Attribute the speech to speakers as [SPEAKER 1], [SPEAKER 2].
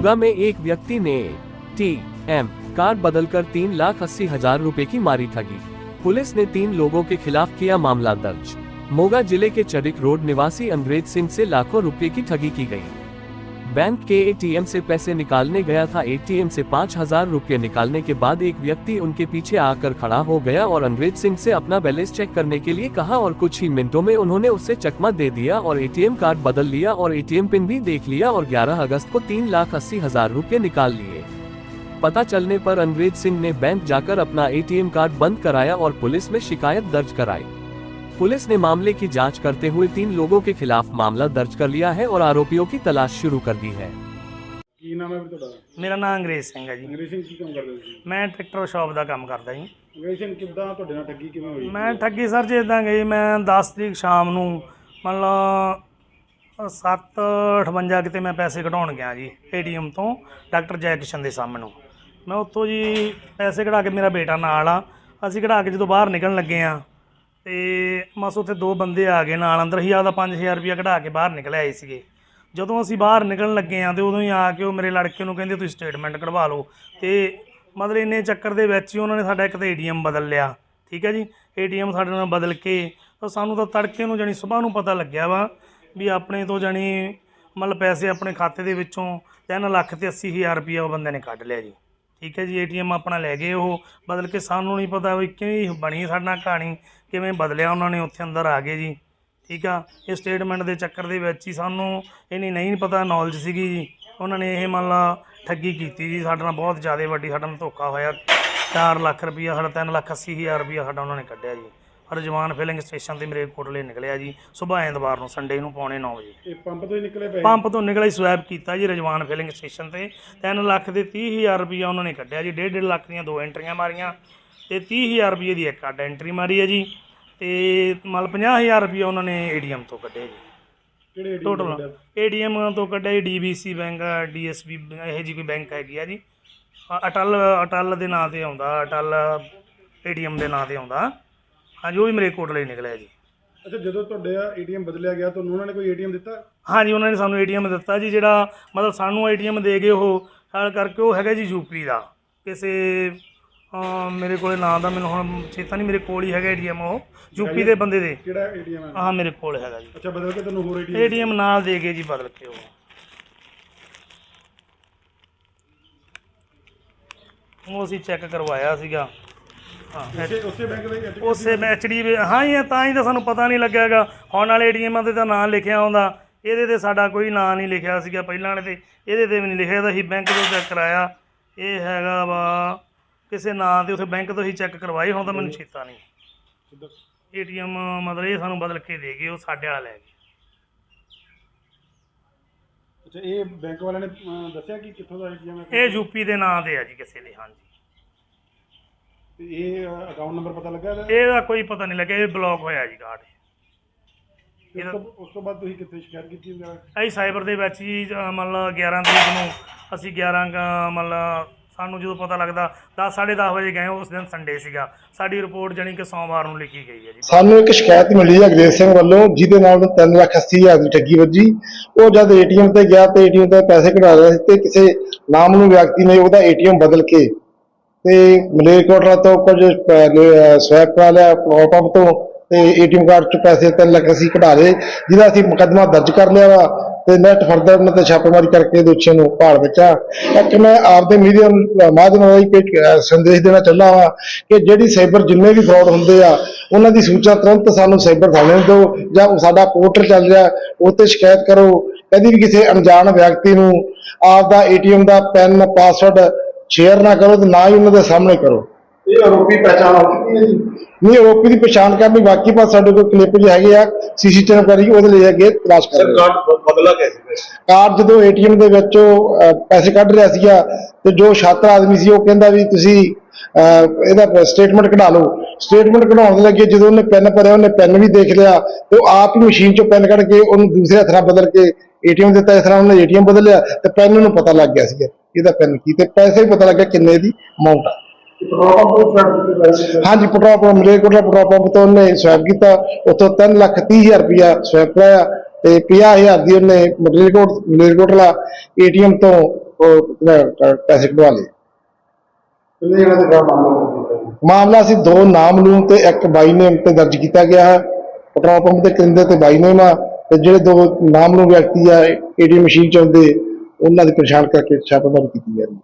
[SPEAKER 1] मोगा में एक व्यक्ति ने टी एम कार्ड बदलकर तीन लाख अस्सी हज़ार रूपए की मारी ठगी। पुलिस ने तीन लोगों के खिलाफ किया मामला दर्ज। मोगा ज़िले के चरिक रोड निवासी अंग्रेज़ सिंह से लाखों रुपए की ठगी की गई। बैंक के एटीएम से पैसे निकालने गया था। एटीएम से पाँच हज़ार रूपए निकालने के बाद एक व्यक्ति उनके पीछे आकर खड़ा हो गया और अंग्रेज़ सिंह से अपना बैलेंस चेक करने के लिए कहा और कुछ ही मिनटों में उन्होंने उससे चकमा दे दिया और एटीएम कार्ड बदल लिया और एटीएम पिन भी देख लिया और 11 अगस्त को तीन लाख अस्सी हज़ार रूपए निकाल लिए। पता चलने पर अंग्रेज़ सिंह ने बैंक जाकर अपना एटीएम कार्ड बंद कराया और पुलिस में शिकायत दर्ज कराई। पुलिस ने मामले की जांच करते हुए तीन लोगों के खिलाफ मामला दर्ज कर लिया है और आरोपियों की तलाश शुरू कर दी है
[SPEAKER 2] ਕੀ ਨਾਮ ਹੈ ਵੀ ਤੁਹਾਡਾ
[SPEAKER 3] ਮੇਰਾ ਨਾਮ ਅੰਗਰੇਜ਼ ਸਿੰਘ ਹੈ ਜੀ
[SPEAKER 2] ਅੰਗਰੇਜ਼ ਸਿੰਘ ਕੀ ਕੰਮ ਕਰਦੇ ਹੋ ਤੁਸੀਂ
[SPEAKER 3] ਮੈਂ ਟਰੈਕਟਰ ਸ਼ਾਪ ਦਾ ਕੰਮ ਕਰਦਾ ਜੀ
[SPEAKER 2] ਅੰਗਰੇਜ਼ ਸਿੰਘ ਕਿੱਦਾਂ ਤੁਹਾਡੇ ਨਾਲ ਠੱਗੀ ਕਿਵੇਂ ਹੋਈ
[SPEAKER 3] ਮੈਂ ਠੱਗੀ ਸਰ ਜੀ ਇਦਾਂ ਗਈ ਮੈਂ 10 ਤਰੀਕ ਸ਼ਾਮ ਨੂੰ ਮਤਲਬ 758 ਕਿਤੇ ਮੈਂ ਪੈਸੇ ਕਢਾਉਣ ਗਿਆ ਜੀ ਏਟੀਐਮ ਤੋਂ ਡਾਕਟਰ ਜੈ ਕਿਸ਼ਨ ਦੇ ਸਾਹਮਣੇ ਨੂੰ ਮੈਂ ਉੱਥੋਂ ਜੀ ਪੈਸੇ ਕਢਾ ਕੇ ਮੇਰਾ ਬੇਟਾ ਨਾਲ ਆ ਅਸੀਂ ਕਢਾ ਕੇ ਜਦੋਂ ਬਾਹਰ ਨਿਕਲਣ ਲੱਗੇ ਆ ਤੇ ਬਸ ਉੱਥੇ ਦੋ ਬੰਦੇ ਆ ਗਏ ਨਾਲ, ਅੰਦਰ ਹੀ ਆਦਾ 5000 ਰੁਪਇਆ ਕਢਾ ਕੇ ਬਾਹਰ ਨਿਕਲ ਆਏ ਸੀਗੇ। ਜਦੋਂ ਅਸੀਂ ਬਾਹਰ ਨਿਕਲਣ ਲੱਗੇ ਆ ਤੇ ਉਦੋਂ ਹੀ ਆ ਕੇ ਉਹ ਮੇਰੇ ਲੜਕੇ ਨੂੰ ਕਹਿੰਦੇ, ਤੁਸੀਂ ਸਟੇਟਮੈਂਟ ਕਢਵਾ ਲਓ। ਤੇ ਮਤਲਬ ਇੰਨੇ ਚੱਕਰ ਦੇ ਵਿੱਚ ਹੀ ਉਹਨਾਂ ਨੇ ਸਾਡਾ ਇੱਕ ਤਾਂ ਏਟੀਐਮ ਬਦਲ ਲਿਆ, ਠੀਕ ਹੈ ਜੀ? ਏਟੀਐਮ ਸਾਡੇ ਨਾਲ ਬਦਲ ਕੇ ਤਾਂ ਸਾਨੂੰ ਤਾਂ ਤੜਕੇ ਨੂੰ ਜਾਣੀ ਸਵੇਰ ਨੂੰ ਪਤਾ ਲੱਗਿਆ ਵਾ ਵੀ ਆਪਣੇ ਤੋਂ ਜਾਣੀ ਮਤਲਬ ਪੈਸੇ ਆਪਣੇ ਖਾਤੇ ਦੇ ਵਿੱਚੋਂ 3 ਲੱਖ ਤੇ 80 ਹਜ਼ਾਰ ਰੁਪਇਆ ਉਹ ਬੰਦੇ ਨੇ ਕੱਢ ਲਿਆ ਜੀ। ਠੀਕ ਹੈ ਜੀ, ਏਟੀਐਮ ਆਪਣਾ ਲੈ ਗਏ ਉਹ। ਬਦਲ ਕੇ ਸਾਨੂੰ ਨਹੀਂ ਪਤਾ ਵੀ ਕਿਵੇਂ ਬਣੀ ਸਾਡੇ ਨਾਲ ਕਹਾਣੀ, ਕਿਵੇਂ ਬਦਲਿਆ ਉਹਨਾਂ ਨੇ, ਉੱਥੇ ਅੰਦਰ ਆ ਗਏ ਜੀ। ਠੀਕ ਆ, ਇਹ ਸਟੇਟਮੈਂਟ ਦੇ ਚੱਕਰ ਦੇ ਵਿੱਚ ਹੀ ਸਾਨੂੰ ਇਹਨੀ ਨਹੀਂ ਪਤਾ ਨੌਲੇਜ ਸੀਗੀ ਜੀ। ਉਹਨਾਂ ਨੇ ਇਹ ਮੰਨ ਲਾ ਠੱਗੀ ਕੀਤੀ ਜੀ, ਸਾਡੇ ਨਾਲ ਬਹੁਤ ਜ਼ਿਆਦਾ ਵੱਡੀ, ਸਾਡੇ ਨਾਲ ਧੋਖਾ ਹੋਇਆ। 4 ਲੱਖ ਰੁਪਈਆ, ਸਾਡਾ 3 ਲੱਖ 80 ਹਜ਼ਾਰ ਰੁਪਈਆ ਸਾਡਾ ਉਹਨਾਂ ਨੇ ਕੱਢਿਆ ਜੀ। ਰਜਵਾਨ ਫਿਲਿੰਗ ਸਟੇਸ਼ਨ ਤੇ ਮੇਰੇ ਕੋਟਲੇ ਨਿਕਲਿਆ ਜੀ। ਸਵੇਰ ਐਤਵਾਰ ਨੂੰ ਸੰਡੇ ਨੂੰ ਪੌਣੇ 9 ਵਜੇ।
[SPEAKER 2] ਇਹ ਪੰਪ ਤੋਂ ਹੀ ਨਿਕਲੇ ਪਏ
[SPEAKER 3] ਪੰਪ ਤੋਂ ਨਿਕਲਿਆ ਸਵੈਪ ਕੀਤਾ ਜੀ ਰਜਵਾਨ ਫਿਲਿੰਗ ਸਟੇਸ਼ਨ ਤੇ। 3 ਲੱਖ ਦੇ 30000 ਰੁਪਈਆ ਉਹਨਾਂ ਨੇ ਕੱਢਿਆ ਜੀ। 1.5 ਲੱਖ ਦੀਆਂ ਦੋ ਐਂਟਰੀਆਂ ਮਾਰੀਆਂ। ਤੇ 30000 ਰੁਪਈਏ ਦੀ ਇੱਕ ਅੱਡ ਐਂਟਰੀ ਮਾਰੀ ਹੈ ਜੀ। ਤੇ ਮਤਲਬ 50000 ਰੁਪਈਆ ਉਹਨਾਂ ਨੇ ਏਟੀਐਮ ਤੋਂ ਕੱਢਿਆ ਜੀ।
[SPEAKER 2] ਕਿਹੜੇ
[SPEAKER 3] ਟੋਟਲ? ਏਟੀਐਮ ਤੋਂ ਕੱਢਿਆ ਜੀ ਡੀਬੀਸੀ ਬੈਂਕ ਡੀਐਸਬੀ ਇਹੋ ਜੀ ਕੋਈ ਬੈਂਕ ਹੈਗੀ ਆ ਜੀ। ਅਟਲ ਅਟਲ ਦੇ ਨਾਂ ਤੇ ਆਉਂਦਾ ਅਟਲ ਏਟੀਐਮ ਦੇ ਨਾਂ ਤੇ ਆਉਂਦਾ। ਹਾਂਜੀ ਉਹ ਵੀ ਮੇਰੇ ਕੋਟਲੇ ਹੀ ਨਿਕਲਿਆ ਜੀ।
[SPEAKER 2] ਅੱਛਾ ਜਦੋਂ ਤੁਹਾਡੇ ਏਟੀਐਮ ਬਦਲਿਆ ਗਿਆ ਤੁਹਾਨੂੰ ਉਹਨਾਂ ਨੇ ਕੋਈ ਏਟੀਐਮ ਦਿੱਤਾ?
[SPEAKER 3] ਹਾਂਜੀ ਉਹਨਾਂ ਨੇ ਸਾਨੂੰ ਏਟੀਐਮ ਦਿੱਤਾ ਜੀ ਜਿਹੜਾ ਮਤਲਬ ਸਾਨੂੰ ਏਟੀਐਮ ਦੇ ਗਏ ਉਹ ਹਾਲ ਕਰਕੇ ਉਹ ਹੈਗਾ ਜੀ ਯੂਪੀ ਦਾ। ਕਿਸੇ ਅਮ ਮੇਰੇ ਕੋਲੇ ਨਾਂ ਦਾ ਮੈਨੂੰ ਹੁਣ ਚੇਤਾ ਨਹੀਂ ਮੇਰੇ ਕੋਲ ਹੀ ਹੈਗਾ ਏਟੀਐਮ ਉਹ ਯੂਪੀ ਦੇ ਬੰਦੇ ਦੇ।
[SPEAKER 2] ਕਿਹੜਾ ਏਟੀਐਮ ਹੈ?
[SPEAKER 3] ਆਹ ਮੇਰੇ ਕੋਲ ਹੈਗਾ ਜੀ।
[SPEAKER 2] ਅੱਛਾ ਬਦਲ ਕੇ ਤੁਹਾਨੂੰ ਹੋਰ ਏਟੀਐਮ
[SPEAKER 3] ਏਟੀਐਮ ਨਾਲ ਦੇ ਗਏ ਜੀ ਬਦਲ ਕੇ ਉਹ। ਉਹ ਅਸੀਂ ਚੈੱਕ ਕਰਵਾਇਆ ਸੀਗਾ। ਹਾਂ
[SPEAKER 2] ਉਸੇ ਉਸੇ ਬੈਂਕ ਦੇ ਵਿੱਚ
[SPEAKER 3] ਉਸੇ ਐਚਡੀ ਹਾਂ ਹੀ ਹੈ, ਤਾਂ ਹੀ ਤਾਂ ਸਾਨੂੰ ਪਤਾ ਨਹੀਂ ਲੱਗਿਆਗਾ। ਹੁਣ ਵਾਲੇ ਏਟੀਐਮਾਂ ਤੇ ਤਾਂ ਨਾਂ ਲਿਖਿਆ ਹੁੰਦਾ। ਇਹਦੇ ਤੇ ਸਾਡਾ ਕੋਈ ਨਾਂ ਨਹੀਂ ਲਿਖਿਆ ਸੀਗਾ ਪਹਿਲਾਂ ਵਾਲੇ ਤੇ। ਇਹਦੇ ਤੇ ਵੀ ਨਹੀਂ ਲਿਖਿਆ ਤਾਂ ਅਸੀਂ ਬੈਂਕ ਤੋਂ ਚੈੱਕ ਕਰਾਇਆ। ਇਹ ਹੈਗਾ ਵਾ ਕਿਸੇ ਨਾਂ ਤੇ ਉੱਥੇ ਬੈਂਕ ਤੋਂ ਹੀ ਚੈੱਕ ਕਰਵਾਈ ਹੁਣ ਤਾਂ ਮੈਨੂੰ ਚੇਤਾ ਨਹੀਂ। ਏਟੀਐਮ ਮਤਲਬ ਇਹ ਸਾਨੂੰ ਬਦਲ ਕੇ ਦੇ ਗਏ ਉਹ ਸਾਡੇ ਵਾਲਾ ਲੈ ਗਏ।
[SPEAKER 2] ਅੱਛਾ ਇਹ ਬੈਂਕ ਵਾਲਿਆਂ ਨੇ ਦੱਸਿਆ ਕਿ ਕਿੱਥੋਂ ਦਾ ਏਟੀਐਮ ਹੈ?
[SPEAKER 3] ਇਹ ਯੂਪੀ ਦੇ ਨਾਂ ਤੇ ਆ ਜੀ ਕਿਸੇ ਦੇ ਹਾਂਜੀ।
[SPEAKER 2] ਤੇ ਇਹ ਅਕਾਊਂਟ ਨੰਬਰ ਪਤਾ ਲੱਗਾ ਇਹਦਾ?
[SPEAKER 3] ਇਹਦਾ ਕੋਈ ਪਤਾ ਨਹੀਂ ਲੱਗਿਆ ਇਹ ਬਲੌਕ ਹੋਇਆ ਜੀ ਕਾਰਡ
[SPEAKER 2] ਉਸ ਤੋਂ ਉਸ ਤੋਂ ਬਾਅਦ ਤੁਸੀਂ ਕਿੱਥੇ ਸ਼ਿਕਾਇਤ ਕੀਤੀ ਵਗੈਰਾ
[SPEAKER 3] ਅਸੀਂ ਸਾਈਬਰ ਦੇ ਵਿੱਚ ਹੀ ਅ, ਮਤਲਬ 11 ਤਰੀਕ ਨੂੰ ਅਸੀਂ 11 ਕ- ਮਤਲਬ ਸਾਨੂੰ ਜਦੋਂ ਪਤਾ ਲੱਗਦਾ 10 10:30 ਵਜੇ ਗਏ ਉਸ ਦਿਨ ਸੰਡੇ ਸੀਗਾ। ਸਾਡੀ ਰਿਪੋਰਟ ਜਾਣੀ ਕਿ ਸੋਮਵਾਰ ਨੂੰ ਲਿਖੀ ਗਈ ਹੈ ਜੀ।
[SPEAKER 4] ਸਾਨੂੰ ਇੱਕ ਸ਼ਿਕਾਇਤ ਮਿਲੀ ਹੈ ਅੰਗਰੇਜ਼ ਸਿੰਘ ਵੱਲੋਂ ਜਿਹਦੇ ਨਾਲ ਉਹਨੂੰ ਤਿੰਨ ਲੱਖ ਅੱਸੀ ਹਜ਼ਾਰ ਦੀ ਠੱਗੀ ਵੱਜੀ। ਉਹ ਜਦ ਏਟੀਐਮ ਤੇ ਗਿਆ ਤੇ ਏਟੀਐਮ ਤੇ ਪੈਸੇ ਕਢਾ ਰਿਹਾ ਸੀ ਤੇ ਕਿਸੇ ਨਾਮ ਨੂੰ ਵਿਅਕਤੀ ਨੇ ਉਹਦਾ ਏਟੀਐਮ ਬਦਲ ਕੇ ਤੇ ਮਲੇਰਕੋਟਲਾ ਤੋਂ ਕੁਝ ਸਵੈਪ ਕਰਾ ਲਿਆ ਪੰਪ ਤੋਂ ਤੇ ਏਟੀਐਮ ਕਾਰਡ ਚ ਪੈਸੇ ਤਿੰਨ ਲੱਖ ਅਸੀਂ ਕਢਾ ਲਏ, ਜਿਹਦਾ ਅਸੀਂ ਮੁਕੱਦਮਾ ਦਰਜ ਕਰ ਲਿਆ ਵਾ ਤੇ ਨੈਟ ਫਰਦਰ ਉਹਨਾਂ ਤੇ ਛਾਪੇਮਾਰੀ ਕਰਕੇ ਦੋਸ਼ੀਆਂ ਨੂੰ ਭਾਲ ਵਿੱਚ ਆ ਇੱਕ ਮੈਂ ਆਪਦੇ ਮੀਡੀਆ ਮਾਧਿਅਮ ਰਾਹੀਂ ਇੱਕ ਸੰਦੇਸ਼ ਦੇਣਾ ਚਾਹੁੰਦਾ ਹਾਂ ਕਿ ਜਿਹੜੀ ਸਾਈਬਰ ਜਿੰਨੇ ਵੀ ਫਰਾਡ ਹੁੰਦੇ ਆ, ਉਹਨਾਂ ਦੀ ਸੂਚਨਾ ਤੁਰੰਤ ਸਾਨੂੰ ਸਾਈਬਰ ਥਾਣੇ ਨੂੰ ਦਿਓ ਜਾਂ ਸਾਡਾ ਪੋਰਟਲ ਚੱਲ ਰਿਹਾ, ਉਹ ਤੇ ਸ਼ਿਕਾਇਤ ਕਰੋ। ਕਦੀ ਵੀ ਕਿਸੇ ਅਣਜਾਣ ਵਿਅਕਤੀ ਨੂੰ ਆਪਦਾ ਏਟੀਐਮ ਦਾ ਪਿਨ ਪਾਸਵਰਡ ਸ਼ੇਅਰ ਨਾ ਕਰੋ ਤੇ ਨਾ ਹੀ ਉਹਨਾਂ ਦੇ ਸਾਹਮਣੇ ਕਰੋ। ਇਹ ਆਰੋਪੀ ਪਛਾਣ ਹੋ ਚੁੱਕੀ ਹੈ ਜੀ। ਨਹੀਂ ਆਰੋਪੀ ਦੀ ਪਛਾਣ ਕਰਨੀ ਬਾਕੀ ਪਾਸ ਸਾਡੇ ਕੋਲ ਕਲਿੱਪ ਜਿਹੇ ਹੈਗੇ ਆ ਸੀਸੀਟੀਵੀ ਕਰੀ ਉਹਦੇ ਲਈ ਅੱਗੇ ਤਲਾਸ਼ ਕਰ ਰਹੇ
[SPEAKER 5] ਬਦਲਾ ਕੈਸੇ
[SPEAKER 4] ਕਾਰਡ ਜਦੋਂ ਏਟੀਐਮ ਦੇ ਵਿੱਚ ਪੈਸੇ ਕੱਢ ਰਿਹਾ ਸੀਗਾ ਤੇ ਜੋ ਛਾਤਰ ਆਦਮੀ ਸੀ ਉਹ ਕਹਿੰਦਾ ਵੀ ਤੁਸੀਂ ਇਹਦਾ ਸਟੇਟਮੈਂਟ ਕਢਾ ਲਓ। ਸਟੇਟਮੈਂਟ ਕਢਾਉਣ ਦੇ ਲੱਗੇ ਜਦੋਂ ਉਹਨੇ ਪੈਨ ਭਰਿਆ ਉਹਨੇ ਪੈਨ ਵੀ ਦੇਖ ਲਿਆ ਤੇ ਉਹ ਆਪ ਹੀ ਮਸ਼ੀਨ ਚੋਂ ਪੈਨ ਕੱਢ ਕੇ ਉਹਨੂੰ ਦੂਸਰੇ ਹੱਥ ਨਾਲ ਬਦਲ ਕੇ ਏਟੀਐਮ ਦਿੱਤਾ। ਇਸ ਤਰ੍ਹਾਂ ਉਹਨੇ ਏਟੀਐਮ ਬਦਲਿਆ ਤੇ ਪੈਨ ਨੂੰ ਪਤਾ ਲੱਗ ਗਿਆ ਸੀਗਾ। ਇਹਦਾ ਪੈਨ ਕੀ ਤੇ ਪੈਸੇ ਵੀ ਪਤਾ ਲੱਗ ਗਿਆ ਕਿੰਨੇ ਦੀ ਅਮਾਉਂਟ ਆ। ਹਾਂਜੀ petrol pump Malerkotla petrol pump ਤੋਂ ਉਹਨੇ ਸਵੈਪ ਕੀਤਾ ਉੱਥੋਂ 3 ਲੱਖ 30 ਹਜ਼ਾਰ ਰੁਪਇਆ ਸਵੈਪ ਕਰਾਇਆ ਤੇ 50000 ਦੀ ਉਹਨੇ ਮਲੇਰਕੋਟ ਮਲੇਰਕੋਟਲਾ ਏਟੀਐਮ ਤੋਂ ਪੈਸੇ ਕਢਵਾ ਲਏ।
[SPEAKER 2] ਦੇ
[SPEAKER 4] ਮਾਮਲਾ ਅਸੀਂ ਦੋ ਨਾਮਲੂਮ ਤੇ ਇੱਕ ਬਾਈ ਨੇਮ ਤੇ ਦਰਜ ਕੀਤਾ ਗਿਆ ਹੈ। ਪੈਟਰੋਲ ਪੰਪ ਦੇ ਕਰਿੰਦੇ ਤੇ ਬਾਈ ਨੇਮ ਆ ਤੇ ਜਿਹੜੇ ਦੋ ਨਾਮਲੂਮ ਵਿਅਕਤੀ ਆ ਏਟੀਐਮ ਮਸ਼ੀਨ ਚ ਆਉਂਦੇ ਉਹਨਾਂ ਦੀ ਪਛਾਣ ਕਰਕੇ ਛਾਪੇਮਾਰੀ ਕੀਤੀ ਜਾ ਰਹੀ ਹੈ।